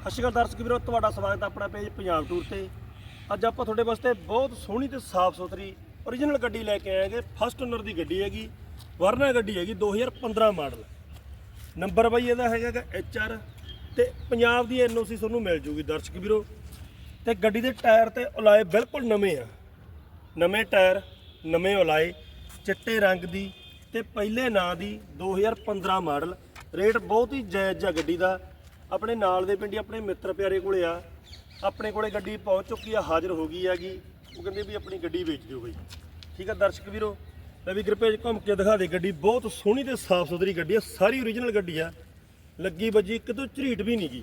ਸਤਿ ਸ਼੍ਰੀ ਅਕਾਲ ਦਰਸ਼ਕ ਵੀਰੋ, ਤੁਹਾਡਾ ਸਵਾਗਤ ਹੈ ਆਪਣਾ ਪੇਜ ਪੰਜਾਬ ਟੂਰ ਤੇ। ਅੱਜ ਆਪਾਂ ਤੁਹਾਡੇ ਵਾਸਤੇ ਬਹੁਤ ਸੋਹਣੀ ਤੇ ਸਾਫ਼ ਸੁਥਰੀ ਓਰੀਜਨਲ ਗੱਡੀ ਲੈ ਕੇ ਆਏ ਹੈਗੇ। ਫਸਟ ਓਨਰ ਦੀ ਗੱਡੀ ਹੈਗੀ, ਵਰਨਾ ਗੱਡੀ ਹੈਗੀ 2015 ਮਾਡਲ। ਨੰਬਰ ਬਾਈ ਇਹਦਾ ਹੈਗਾ HR ਤੇ ਪੰਜਾਬ ਦੀ ਐਨਓਸੀ ਤੁਹਾਨੂੰ ਮਿਲ ਜੂਗੀ ਦਰਸ਼ਕ ਵੀਰੋ। ਤੇ ਗੱਡੀ ਦੇ ਟਾਇਰ ਤੇ ਉਲਾਏ ਬਿਲਕੁਲ ਨਵੇਂ ਆ। ਨਵੇਂ ਟਾਇਰ, ਨਵੇਂ ਉਲਾਏ ਚਿੱਟੇ ਰੰਗ ਦੀ ਤੇ ਪਹਿਲੇ ਨਾਂ ਦੀ 2015 ਮਾਡਲ। ਰੇਟ ਬਹੁਤ ਹੀ ਜਾਇਜ਼ ਆ ਗੱਡੀ ਦਾ। ਆਪਣੇ ਨਾਲ ਦੇ ਪਿੰਡੀ ਆਪਣੇ ਮਿੱਤਰ ਪਿਆਰੇ ਕੋਲੇ ਆ। ਆਪਣੇ ਕੋਲੇ ਗੱਡੀ ਪਹੁੰਚ ਚੁੱਕੀ ਆ, ਹਾਜ਼ਰ ਹੋ ਗਈ ਹੈਗੀ। ਉਹ ਕਹਿੰਦੇ ਵੀ ਆਪਣੀ ਗੱਡੀ ਵੇਚ ਦਿਓ ਬਈ। ਠੀਕ ਆ ਦਰਸ਼ਕ ਵੀਰੋ ਲੈ ਵੀ ਕਿਰਪੇ ਘੁੰਮ ਕੇ ਦਿਖਾ ਦੇ ਗੱਡੀ। ਬਹੁਤ ਸੋਹਣੀ ਤੇ ਸਾਫ਼ ਸੁਥਰੀ ਗੱਡੀ ਆ, ਸਾਰੀ ਓਰੀਜਨਲ ਗੱਡੀ ਆ। ਲੱਗੀ ਵੱਜੀ ਕਿਤੋਂ ਝਰੀਟ ਵੀ ਨਹੀਂ ਗਈ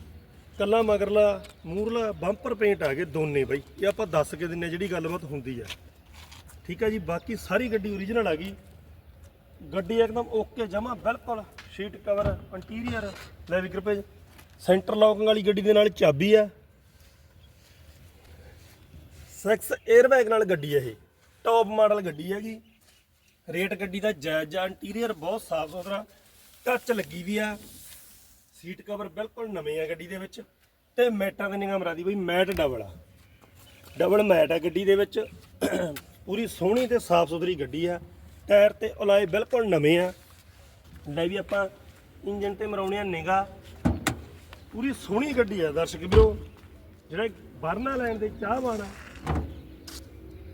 ਕੱਲਾ ਮਗਰਲਾ, ਮੂਰਲਾ ਬੰਪਰ ਪੇਂਟ ਆ ਗਏ ਦੋਨੇ ਬਾਈ। ਇਹ ਆਪਾਂ ਦੱਸ ਕੇ ਦਿੰਨੇ ਜਿਹੜੀ ਗੱਲਬਾਤ ਹੁੰਦੀ ਆ। ਠੀਕ ਹੈ ਜੀ, ਬਾਕੀ ਸਾਰੀ ਗੱਡੀ ਓਰੀਜਨਲ ਆ ਗਈ। ਗੱਡੀ ਇੱਕਦਮ ਓਕੇ ਜਮਾ ਬਿਲਕੁਲ ਸ਼ੀਟ ਕਵਰ ਇੰਟੀਰੀਅਰ ਲੈ ਵੀ ਕਿਰਪੇ ਸੈਂਟਰ ਲੌਕਿੰਗ ਵਾਲੀ ਗੱਡੀ ਦੇ ਨਾਲ ਚਾਬੀ ਆ। 6 에ਅਰਬੈਗ ਨਾਲ ਗੱਡੀ ਹੈ ਇਹ। ਟੌਪ ਮਾਡਲ ਗੱਡੀ ਹੈਗੀ। ਰੇਟ ਗੱਡੀ ਦਾ ਜਾਇਜ਼ ਆ। ਇੰਟੀਰੀਅਰ ਬਹੁਤ ਸਾਫ਼ ਸੁਥਰਾ। ਟੱਚ ਲੱਗੀ ਵੀ ਆ। ਸੀਟ ਕਵਰ ਬਿਲਕੁਲ ਨਵੇਂ ਆ ਗੱਡੀ ਦੇ ਵਿੱਚ। ਤੇ ਮੈਟਾਂ ਦੇ ਨਿਗਾਹ ਮਰਾਦੀ ਬਈ, ਮੈਟ ਡਬਲ ਆ। ਡਬਲ ਮੈਟ ਆ ਗੱਡੀ ਦੇ ਵਿੱਚ। ਪੂਰੀ ਸੋਹਣੀ ਤੇ ਸਾਫ਼ ਸੁਥਰੀ ਗੱਡੀ ਆ। ਟਾਇਰ ਤੇ ਉਲਾਏ ਬਿਲਕੁਲ ਨਵੇਂ ਆ। ਲੈ ਵੀ ਆਪਾਂ ਇੰਜਨ ਤੇ ਮਰਾਉਣੇ ਆ ਨਿਗਾ ਪੂਰੀ ਸੋਹਣੀ ਗੱਡੀ ਆ, ਦਰਸ਼ਕ ਵੀਰੋ। ਜਿਹੜਾ ਬਰਨਾ ਲੈਣ ਦੇ ਚਾਹਵਾਨ ਆ,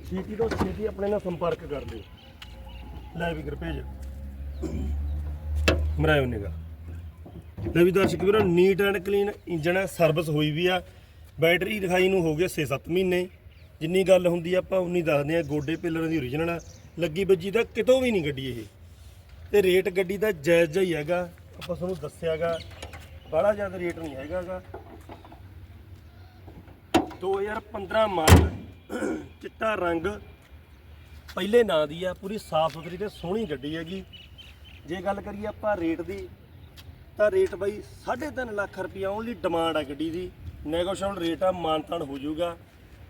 ਛੇਤੀ ਤੋਂ ਛੇਤੀ ਆਪਣੇ ਨਾਲ ਸੰਪਰਕ ਕਰ ਲਿਓ। ਲੈ ਵੀ ਭੇਜ। ਮਰਾਇਓ ਨਿਗਾ ਲੈ ਵੀ ਦਰਸ਼ਕ ਵੀਰੋ ਨੀਟ ਐਂਡ ਕਲੀਨ ਇੰਜਨ ਹੈ ਸਰਵਿਸ ਹੋਈ ਵੀ ਆ। ਬੈਟਰੀ ਦਿਖਾਈ ਨੂੰ ਹੋ ਗਏ 6-7 ਮਹੀਨੇ। ਜਿੰਨੀ ਗੱਲ ਹੁੰਦੀ ਆਪਾਂ ਉਨੀ ਦੱਸਦੇ ਆ, ਗੋਡੇ ਪਿੱਲਰਾਂ ਦੀ ਓਰੀਜਨਲ ਆ। ਲੱਗੀ ਬੱਜੀ ਦਾ ਕਿਤੋਂ ਵੀ ਨਹੀਂ ਗੱਡੀ ਇਹ। ਤੇ ਰੇਟ ਗੱਡੀ ਦਾ ਜਾਇਜ਼ ਜਿਹਾ ਹੀ ਹੈਗਾ। ਆਪਾਂ ਤੁਹਾਨੂੰ ਦੱਸਿਆਗਾ ਬੜਾ ਜ਼ਿਆਦਾ ਰੇਟ ਨਹੀਂ ਹੈਗਾਗਾ 2015 ਮਾਡਲ ਚਿੱਟਾ ਰੰਗ ਪਹਿਲੇ ਨਾਂ ਦੀ ਆ, ਪੂਰੀ ਸਾਫ਼ ਸੁਥਰੀ ਤੇ ਸੋਹਣੀ ਗੱਡੀ ਹੈਗੀ। ਜੇ ਗੱਲ ਕਰੀਏ ਆਪਾਂ ਰੇਟ ਦੀ, ਤਾਂ ਰੇਟ ਬਾਈ 3.5 ਲੱਖ ਰੁਪਈਆ ਓਨਲੀ ਡਿਮਾਂਡ ਆ ਗੱਡੀ ਦੀ। ਨੈਗੋਸ਼ੀਏਬਲ ਰੇਟ ਆ, ਮਾਨਤਾਨ ਹੋ ਜਾਊਗਾ।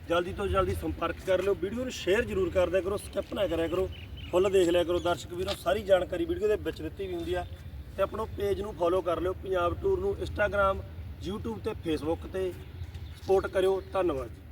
ਜਲਦੀ ਤੋਂ ਜਲਦੀ ਸੰਪਰਕ ਕਰ ਲਿਓ, ਵੀਡੀਓ ਨੂੰ ਸ਼ੇਅਰ ਜ਼ਰੂਰ ਕਰ ਦਿਆ ਕਰੋ ਸਕਿਪ ਨਾ ਕਰਿਆ ਕਰੋ। ਫੁੱਲ ਦੇਖ ਲਿਆ ਕਰੋ, ਦਰਸ਼ਕ ਵੀਰੋ, ਸਾਰੀ ਜਾਣਕਾਰੀ ਵੀਡੀਓ ਦੇ ਵਿੱਚ ਦਿੱਤੀ ਵੀ ਹੁੰਦੀ ਆ। ਤੇ ਆਪਣੋ ਪੇਜ ਨੂੰ ਫੋਲੋ ਕਰ ਲਿਓ, ਪੰਜਾਬ ਟੂਰ ਨੂੰ ਇੰਸਟਾਗ੍ਰam YouTube ਤੇ Facebook ਤੇ ਸਪੋਰਟ ਕਰਿਓ, ਧੰਨਵਾਦ ਜੀ।